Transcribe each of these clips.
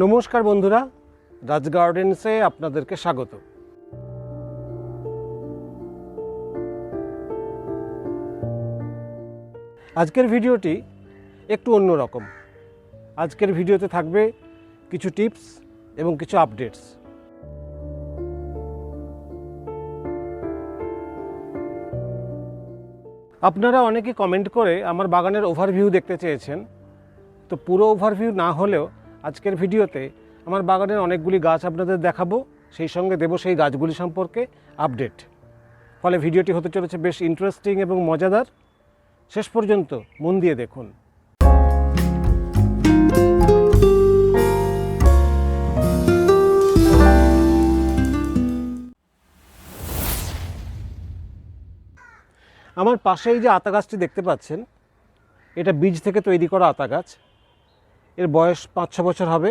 নমস্কার বন্ধুরা, রাজ গার্ডেন্সে আপনাদেরকে স্বাগত। আজকের ভিডিওটি একটু অন্যরকম আজকের ভিডিওতে থাকবে কিছু টিপস এবং কিছু আপডেটস। আপনারা অনেকে কমেন্ট করে আমার বাগানের ওভারভিউ দেখতে চেয়েছেন, তো পুরো ওভারভিউ না হলেও আজকের ভিডিওতে আমার বাগানের অনেকগুলি গাছ আপনাদের দেখাবো, সেই সঙ্গে দেবো সেই গাছগুলি সম্পর্কে আপডেট। ফলে ভিডিওটি হতে চলেছে বেশ ইন্টারেস্টিং এবং মজাদার। শেষ পর্যন্ত মন দিয়ে দেখুন। আমার পাশেই যে আতা গাছটি দেখতে পাচ্ছেন, এটা বীজ থেকে তৈরি করা আতা গাছ। এর বয়স পাঁচ, ছ বছর হবে।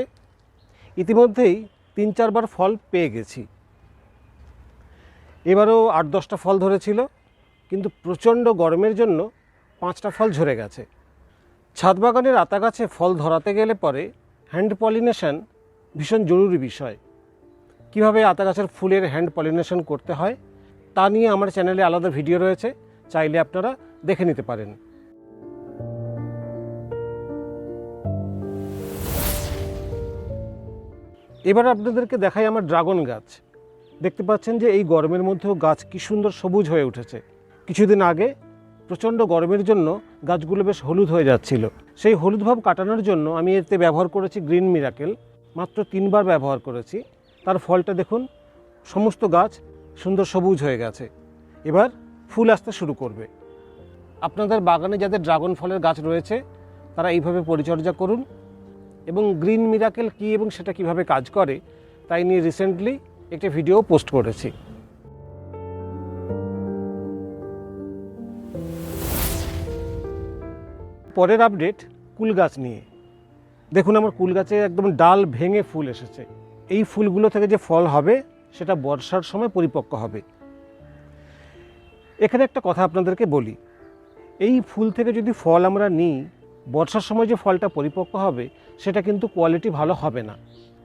ইতিমধ্যেই তিন, চারবার ফল পেয়ে গেছি। এবারও আট, দশটা ফল ধরেছিল, কিন্তু প্রচণ্ড গরমের জন্য পাঁচটা ফল ঝরে গেছে। ছাদ বাগানের আতা গাছে ফল ধরাতে গেলে পরে হ্যান্ড পলিনেশন ভীষণ জরুরি বিষয়। কীভাবে আতা গাছের ফুলের হ্যান্ড পলিনেশন করতে হয়, তা নিয়ে আমার চ্যানেলে আলাদা ভিডিও রয়েছে, চাইলে আপনারা দেখে নিতে পারেন। এবার আপনাদেরকে দেখাই আমার ড্রাগন গাছ। দেখতে পাচ্ছেন যে এই গরমের মধ্যেও গাছ কি সুন্দর সবুজ হয়ে উঠেছে। কিছুদিন আগে প্রচণ্ড গরমের জন্য গাছগুলো বেশ হলুদ হয়ে যাচ্ছিল। সেই হলুদ ভাব কাটানোর জন্য আমি এতে ব্যবহার করেছি গ্রিন মিরাকেল। মাত্র তিনবার ব্যবহার করেছি। তার ফলটা দেখুন, সমস্ত গাছ সুন্দর সবুজ হয়ে গেছে। এবার ফুল আসতে শুরু করবে। আপনাদের বাগানে যাদের ড্রাগন ফলের গাছ রয়েছে, তারা এইভাবে পরিচর্যা করুন। এবং গ্রিন মিরাকেল কী এবং সেটা কীভাবে কাজ করে, তাই নিয়ে রিসেন্টলি একটি ভিডিও পোস্ট করেছি। পরের আপডেট কুল গাছ নিয়ে। দেখুন আমার কুল গাছে একদম ডাল ভেঙে ফুল এসেছে। এই ফুলগুলো থেকে যে ফল হবে, সেটা বর্ষার সময় পরিপক্ক হবে। এখানে একটা কথা আপনাদেরকে বলি। এই ফুল থেকে যদি ফল আমরা নিই বর্ষার সময় যে ফলটা পরিপক্ক হবে, সেটা কিন্তু কোয়ালিটি ভালো হবে না।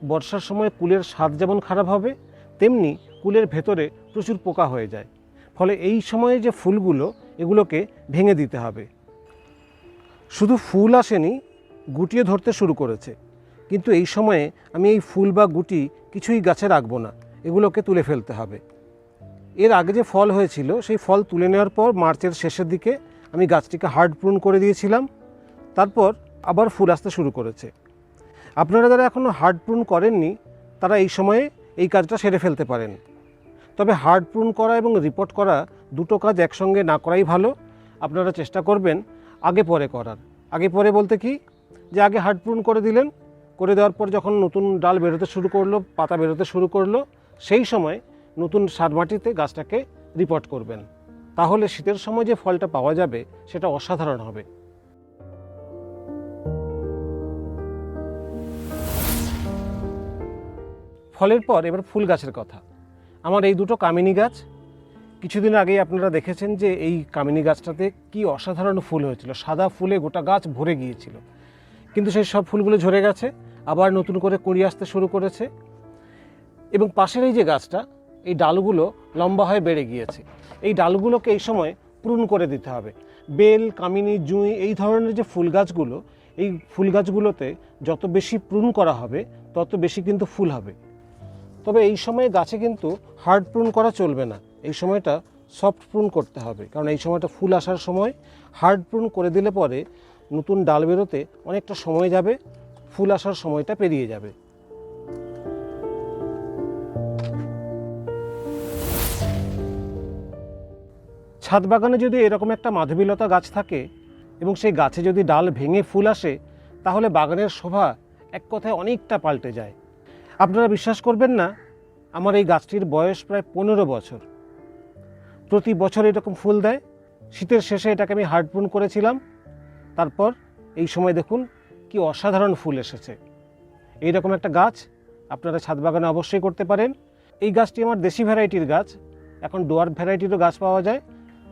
বর্ষার সময় কুলের স্বাদ যেমন খারাপ হবে, তেমনি কুলের ভেতরে প্রচুর পোকা হয়ে যায়। ফলে এই সময়ে যে ফুলগুলো, এগুলোকে ভেঙে দিতে হবে। শুধু ফুল আসেনি গুটিয়ে ধরতে শুরু করেছে। কিন্তু এই সময়ে আমি এই ফুল বা গুটি কিছুই গাছে রাখব না, এগুলোকে তুলে ফেলতে হবে। এর আগে যে ফল হয়েছিল, সেই ফল তুলে নেওয়ার পর মার্চের শেষের দিকে আমি গাছটিকে হার্ড প্রুন করে দিয়েছিলাম। তারপর আবার ফুল আসতে শুরু করেছে। আপনারা যারা এখনও হার্ড প্রুন করেননি, তারা এই সময়ে এই কাজটা সেরে ফেলতে পারেন। তবে হার্ড প্রুন করা এবং রিপোর্ট করা দুটো কাজ একসঙ্গে না করাই ভালো। আপনারা চেষ্টা করবেন আগে পরে করার। আগে পরে বলতে কি? যে আগে হার্ড প্রুন করে দিলেন, করে দেওয়ার পর যখন নতুন ডাল বেরোতে শুরু করল, পাতা বেরোতে শুরু করল, সেই সময় নতুন সার মাটিতে গাছটাকে রিপোর্ট করবেন। তাহলে শীতের সময় যে ফলটা পাওয়া যাবে, সেটা অসাধারণ হবে। ফলের পর এবার ফুল গাছের কথা। আমার এই দুটো কামিনী গাছ, কিছুদিন আগেই আপনারা দেখেছেন যে এই কামিনী গাছটাতে কি অসাধারণ ফুল হয়েছিল। সাদা ফুলে গোটা গাছ ভরে গিয়েছিল। কিন্তু সেই সব ফুলগুলো ঝরে গেছে, আবার নতুন করে কুড়ি আসতে শুরু করেছে। এবং পাশের এই যে গাছটা, এই ডালগুলো লম্বা হয়ে বেড়ে গিয়েছে। এই ডালগুলোকে এই সময় পূরণ করে দিতে হবে। বেল, কামিনী, জুঁই, এই ধরনের যে ফুল গাছগুলো, এই ফুল গাছগুলোতে যত বেশি প্রুন করা হবে, তত বেশি কিন্তু ফুল হবে। তবে এই সময়ে গাছে কিন্তু হার্ড প্রুন করা চলবে না। এই সময়টা সফট প্রুন করতে হবে। কারণ এই সময়টা ফুল আসার সময় হার্ড প্রুন করে দিলে পরে নতুন ডাল বেরোতে অনেকটা সময় যাবে, ফুল আসার সময়টা পেরিয়ে যাবে। ছাদ বাগানে যদি এরকম একটা মাধবীলতা গাছ থাকে এবং সেই গাছে যদি ডাল ভেঙে ফুল আসে, তাহলে বাগানের শোভা এক কথায় অনেকটা পাল্টে যায়। আপনারা বিশ্বাস করবেন না, আমার এই গাছটির বয়স প্রায় পনেরো বছর। প্রতি বছর এরকম ফুল দেয়। শীতের শেষে এটাকে আমি হার্ডপুন করেছিলাম। তারপর এই সময় দেখুন কি অসাধারণ ফুল এসেছে। এই রকম একটা গাছ আপনারা ছাদ বাগানে অবশ্যই করতে পারেন। এই গাছটি আমার দেশি ভ্যারাইটির গাছ। এখন ডোয়ার ভ্যারাইটিরও গাছ পাওয়া যায়।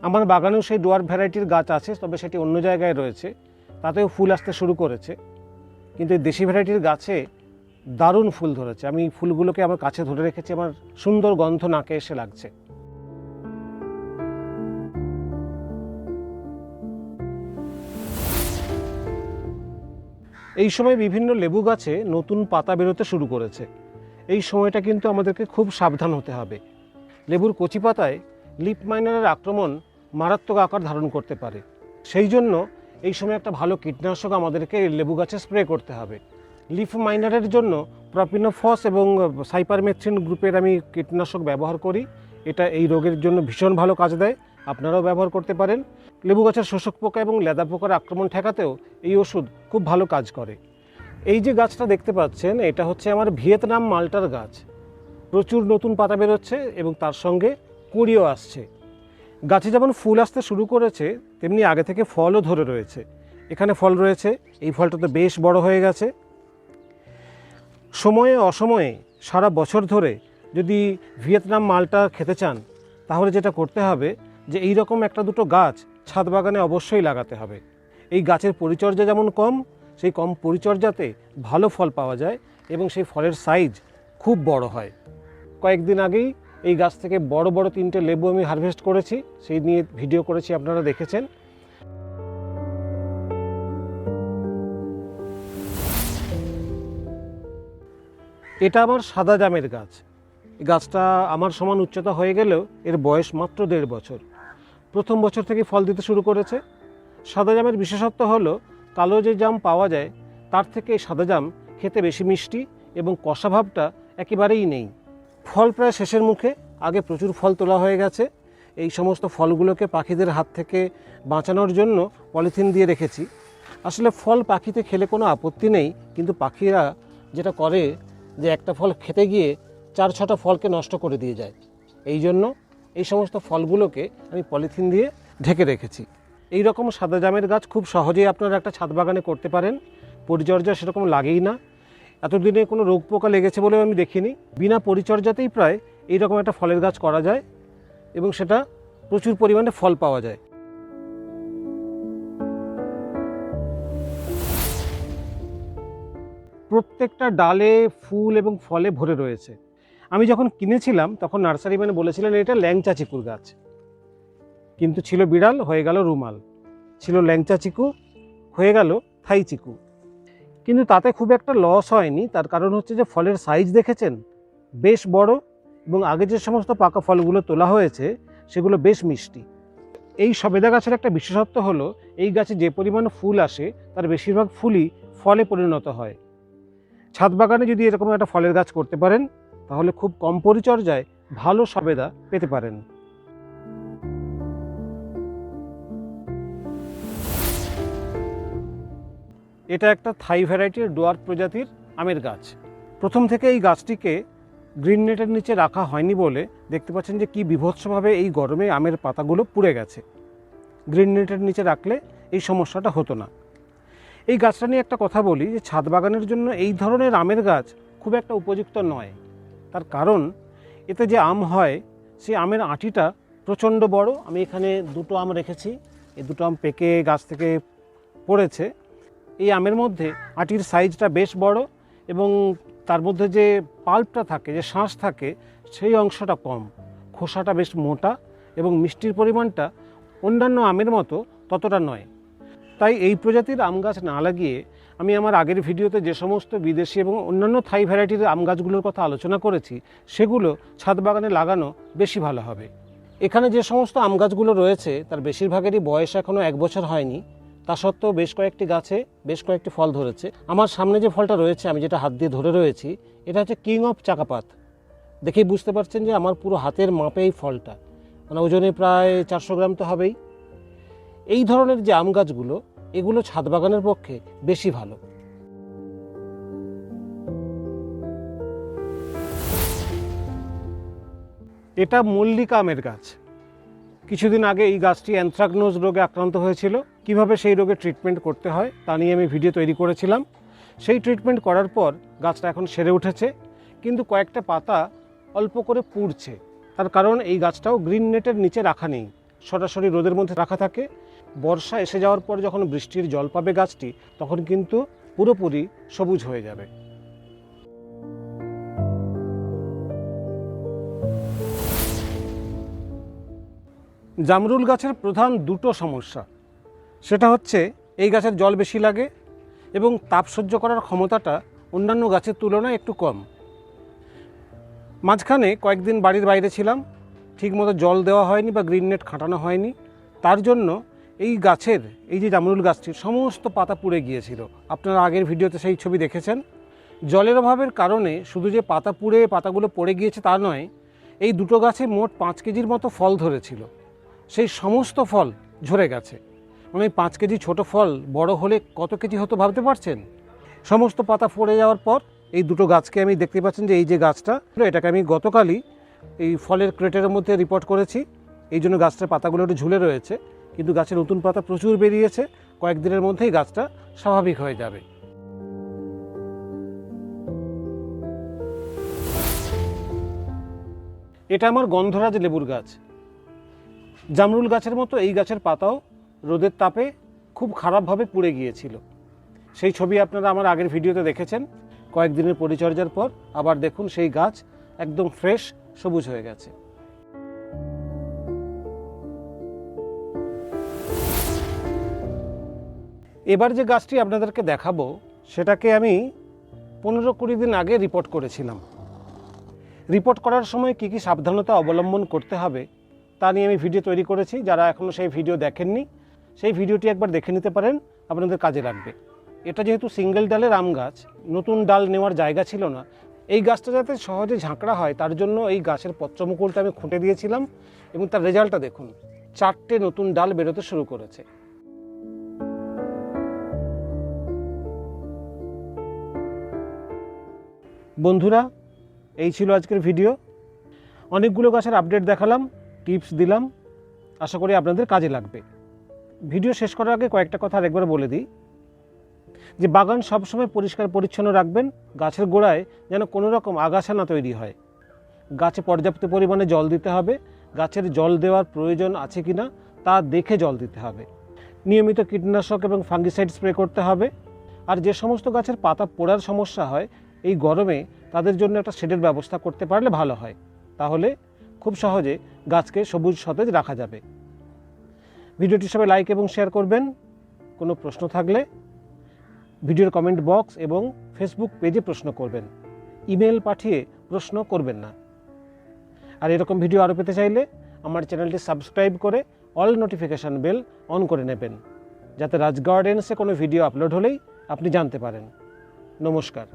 আমার বাগানেও সেই ডোয়ার ভ্যারাইটির গাছ আছে, তবে সেটি অন্য জায়গায় রয়েছে। তাতেও ফুল আসতে শুরু করেছে। কিন্তু এই দেশি ভ্যারাইটির গাছে দারুণ ফুল ধরেছে। আমি ফুলগুলোকে আমার কাছে ধরে রেখেছি, আমার সুন্দর গন্ধ নাকে এসে লাগছে। এই সময় বিভিন্ন লেবু গাছে নতুন পাতা বেরোতে শুরু করেছে। এই সময়টা কিন্তু আমাদেরকে খুব সাবধান হতে হবে। লেবুর কচি পাতায় লিপ মাইনারের আক্রমণ মারাত্মক আকার ধারণ করতে পারে। সেই জন্য এই সময় একটা ভালো কীটনাশক আমাদেরকে লেবু গাছে স্প্রে করতে হবে। লিফ মাইনারের জন্য প্রপিনোফস এবং সাইপারমেথ্রিন গ্রুপের আমি কীটনাশক ব্যবহার করি। এটা এই রোগের জন্য ভীষণ ভালো কাজ দেয়। আপনারাও ব্যবহার করতে পারেন। লেবু গাছের শোষক পোকা এবং লেদা পোকার আক্রমণ ঠেকাতেও এই ওষুধ খুব ভালো কাজ করে। এই যে গাছটা দেখতে পাচ্ছেন, এটা হচ্ছে আমার ভিয়েতনাম মাল্টার গাছ। প্রচুর নতুন পাতা বেরোচ্ছে এবং তার সঙ্গে কুড়িও আসছে। গাছে যেমন ফুল আসতে শুরু করেছে, তেমনি আগে থেকে ফলও ধরে রয়েছে। এখানে ফল রয়েছে। এই ফলটা তো বেশ বড় হয়ে গেছে। সময়ে অসময়ে সারা বছর ধরে যদি ভিয়েতনাম মালটা খেতে চান, তাহলে যেটা করতে হবে যে এই রকম একটা দুটো গাছ ছাদ বাগানে অবশ্যই লাগাতে হবে। এই গাছের পরিচর্যা যেমন কম, সেই কম পরিচর্যাতে ভালো ফল পাওয়া যায় এবং সেই ফলের সাইজ খুব বড় হয়। কয়েকদিন আগেই এই গাছ থেকে বড় বড় তিনটে লেবু আমি হারভেস্ট করেছি, সেই নিয়ে ভিডিও করেছি, আপনারা দেখেছেন। এটা আমার সাদা জামের গাছ। গাছটা আমার সমান উচ্চতা হয়ে গেলেও এর বয়স মাত্র দেড় বছর। প্রথম বছর থেকে ফল দিতে শুরু করেছে। সাদা জামের বিশেষত্ব হলো, কালো যে জাম পাওয়া যায়, তার থেকে এই সাদা জাম খেতে বেশি মিষ্টি এবং কষা ভাবটা একেবারেই নেই। ফল প্রায় শেষের মুখে, আগে প্রচুর ফল তোলা হয়ে গেছে। এই সমস্ত ফলগুলোকে পাখিদের হাত থেকে বাঁচানোর জন্য পলিথিন দিয়ে রেখেছি। আসলে ফল পাখিতে খেলে কোনো আপত্তি নেই, কিন্তু পাখিরা যেটা করে যে একটা ফল খেতে গিয়ে চার ছটা ফলকে নষ্ট করে দিয়ে যায়। এই জন্য এই সমস্ত ফলগুলোকে আমি পলিথিন দিয়ে ঢেকে রেখেছি। এই রকম সাদা জামের গাছ খুব সহজেই আপনারা একটা ছাদ বাগানে করতে পারেন। পরিচর্যা সেরকম লাগেই না। এতদিনে কোনো রোগ পোকা লেগেছে বলেও আমি দেখিনি। বিনা পরিচর্যাতেই প্রায় এই রকম একটা ফলের গাছ করা যায় এবং সেটা প্রচুর পরিমাণে ফল পাওয়া যায়। প্রত্যেকটা ডালে ফুল এবং ফলে ভরে রয়েছে। আমি যখন কিনেছিলাম, তখন নার্সারি ম্যান বলেছিলেন, এটা ল্যাংচা চিকুর গাছ। কিন্তু ছিল বিড়াল, হয়ে গেল রুমাল। ছিল ল্যাংচা চিকু, হয়ে গেল থাই চিকু। কিন্তু তাতে খুব একটা লস হয়নি। তার কারণ হচ্ছে যে, ফলের সাইজ দেখেছেন? বেশ বড় এবং আগে যে সমস্ত পাকা ফলগুলো তোলা হয়েছে, সেগুলো বেশ মিষ্টি। এই সবেদা গাছের একটা বিশেষত্ব হলো, এই গাছে যে পরিমাণ ফুল আসে, তার বেশিরভাগ ফুলই ফলে পরিণত হয়। ছাদ বাগানে যদি এরকম একটা ফলের গাছ করতে পারেন, তাহলে খুব কম পরিচর্যায় ভালো সবেদা পেতে পারেন। এটা একটা থাই ভ্যারাইটির ডোয়ার প্রজাতির আমের গাছ। প্রথম থেকে এই গাছটিকে গ্রিন নেটের নিচে রাখা হয়নি বলে দেখতে পাচ্ছেন যে কি বিভৎসভাবে এই গরমে আমের পাতাগুলো পুড়ে গেছে। গ্রিন নেটের নিচে রাখলে এই সমস্যাটা হতো না। এই গাছটা নিয়ে একটা কথা বলি যে ছাদ বাগানের জন্য এই ধরনের আমের গাছ খুব একটা উপযুক্ত নয়। তার কারণ, এতে যে আম হয়, সেই আমের আঁটিটা প্রচণ্ড বড়। আমি এখানে দুটো আম রেখেছি। এই দুটো আম পেকে গাছ থেকে পড়েছে। এই আমের মধ্যে আটির সাইজটা বেশ বড় এবং তার মধ্যে যে পাল্পটা থাকে, যে শাঁস থাকে, সেই অংশটা কম। খোসাটা বেশ মোটা এবং মিষ্টির পরিমাণটা অন্যান্য আমের মতো ততটা নয়। তাই এই প্রজাতির আম গাছ না লাগিয়ে আমি আমার আগের ভিডিওতে যে সমস্ত বিদেশি এবং অন্যান্য থাই ভ্যারাইটির আম গাছগুলোর কথা আলোচনা করেছি, সেগুলো ছাদ বাগানে লাগানো বেশি ভালো হবে। এখানে যে সমস্ত আম গাছগুলো রয়েছে, তার বেশিরভাগেরই বয়স এখনও এক বছর হয়নি। তা সত্ত্বেও বেশ কয়েকটি গাছে বেশ কয়েকটি ফল ধরেছে। আমার সামনে যে ফলটা রয়েছে, আমি যেটা হাত দিয়ে ধরে রয়েছি, এটা হচ্ছে কিং অফ চাকাপাত। দেখেই বুঝতে পারছেন যে আমার পুরো হাতের মাপে এই ফলটা। মানে ওজনে প্রায় চারশো গ্রাম তো হবেই। এই ধরনের যে আম গাছগুলো, এগুলো ছাদ বাগানের পক্ষে বেশি ভালো। এটা মল্লিকা আমের গাছ। কিছুদিন আগে এই গাছটি অ্যানথ্রাকনোজ রোগে আক্রান্ত হয়েছিল। কীভাবে সেই রোগে ট্রিটমেন্ট করতে হয়, তা নিয়ে আমি ভিডিও তৈরি করেছিলাম। সেই ট্রিটমেন্ট করার পর গাছটা এখন সেরে উঠেছে, কিন্তু কয়েকটা পাতা অল্প করে পুড়ছে। তার কারণ এই গাছটাও গ্রিন নেটের নিচে রাখা নেই। সরাসরি রোদের মধ্যে রাখা থাকে বর্ষা এসে যাওয়ার পর যখন বৃষ্টির জল পাবে গাছটি, তখন কিন্তু পুরোপুরি সবুজ হয়ে যাবে। জামরুল গাছের প্রধান দুটো সমস্যা। সেটা হচ্ছে, এই গাছের জল বেশি লাগে এবং তাপ সহ্য করার ক্ষমতাটা অন্যান্য গাছের তুলনায় একটু কম। মাঝখানে কয়েকদিন বাড়ির বাইরে ছিলাম, ঠিকমতো জল দেওয়া হয়নি বা গ্রিন নেট খাটানো হয়নি। তার জন্য এই গাছের, এই যে জামরুল গাছটির সমস্ত পাতা পুড়ে গিয়েছিল। আপনারা আগের ভিডিওতে সেই ছবি দেখেছেন। জলের অভাবের কারণে শুধু যে পাতা পুড়ে পাতাগুলো পড়ে গিয়েছে তা নয়, এই দুটো গাছে মোট পাঁচ কেজির মতো ফল ধরেছিল। সেই সমস্ত ফল ঝরে গেছে। মানে পাঁচ কেজি ছোট ফল বড় হলে কত কেজি হতো ভাবতে পারছেন? সমস্ত পাতা পড়ে যাওয়ার পর এই দুটো গাছকে আমি দেখতে পাচ্ছেন যে এই যে গাছটা, এটাকে আমি গতকালই এই ফলের ক্রেটের মধ্যে রিপোর্ট করেছি। এই জন্য গাছটার পাতাগুলো একটু ঝুলে রয়েছে। কিন্তু গাছের নতুন পাতা প্রচুর বেরিয়েছে, কয়েকদিনের মধ্যেই গাছটা স্বাভাবিক হয়ে যাবে। এটা আমার গন্ধরাজ লেবুর গাছ। জামরুল গাছের মতো এই গাছের পাতাও রোদের তাপে খুব খারাপভাবে পুড়ে গিয়েছিল। সেই ছবি আপনারা আমার আগের ভিডিওতে দেখেছেন। কয়েকদিনের পরিচর্যার পর আবার দেখুন সেই গাছ একদম ফ্রেশ, সবুজ হয়ে গেছে। এবার যে গাছটি আপনাদেরকে দেখাবো, সেটাকে আমি পনেরো কুড়ি দিন আগে রিপোর্ট করেছিলাম। রিপোর্ট করার সময় কী কী সাবধানতা অবলম্বন করতে হবে, তা নিয়ে আমি ভিডিও তৈরি করেছি। যারা এখনও সেই ভিডিও দেখেননি, সেই ভিডিওটি একবার দেখে নিতে পারেন, আপনাদের কাজে লাগবে। এটা যেহেতু সিঙ্গেল ডালের আম গাছ, নতুন ডাল নেওয়ার জায়গা ছিল না। এই গাছটা যাতে সহজে ঝাঁকড়া হয়, তার জন্য এই গাছের পত্রমুকুলটা আমি খুঁটে দিয়েছিলাম এবং তার রেজাল্টটা দেখুন, চারটে নতুন ডাল বেরোতে শুরু করেছে। বন্ধুরা, এই ছিল আজকের ভিডিও। অনেকগুলো গাছের আপডেট দেখালাম টিপস দিলাম, আশা করি আপনাদের কাজে লাগবে। ভিডিও শেষ করার আগে কয়েকটা কথা আরেকবার বলে দিই। যে বাগান সবসময় পরিষ্কার পরিচ্ছন্ন রাখবেন, গাছের গোড়ায় যেন কোনো রকম আগাছা না তৈরি হয়। গাছে পর্যাপ্ত পরিমাণে জল দিতে হবে, গাছের জল দেওয়ার প্রয়োজন আছে কি না তা দেখে জল দিতে হবে। নিয়মিত কীটনাশক এবং ফাঙ্গিসাইড স্প্রে করতে হবে। আর যে সমস্ত গাছের পাতা পোড়ার সমস্যা হয় এই গরমে তাদের জন্য একটা শেডের ব্যবস্থা করতে পারলে ভালো হয়। তাহলে খুব সহজে গাছকে সবুজ সতেজ রাখা যাবে। ভিডিওটি সবাই লাইক এবং শেয়ার করবেন। কোনো প্রশ্ন থাকলে ভিডিওর কমেন্ট বক্স এবং ফেসবুক পেজে প্রশ্ন করবেন। ইমেল পাঠিয়ে প্রশ্ন করবেন না। আর এরকম ভিডিও আরও পেতে চাইলে আমার চ্যানেলটি সাবস্ক্রাইব করে অল নোটিফিকেশান বেল অন করে নেবেন, যাতে রাজ গার্ডেন্সে কোনো ভিডিও আপলোড হলেই আপনি জানতে পারেন। নমস্কার।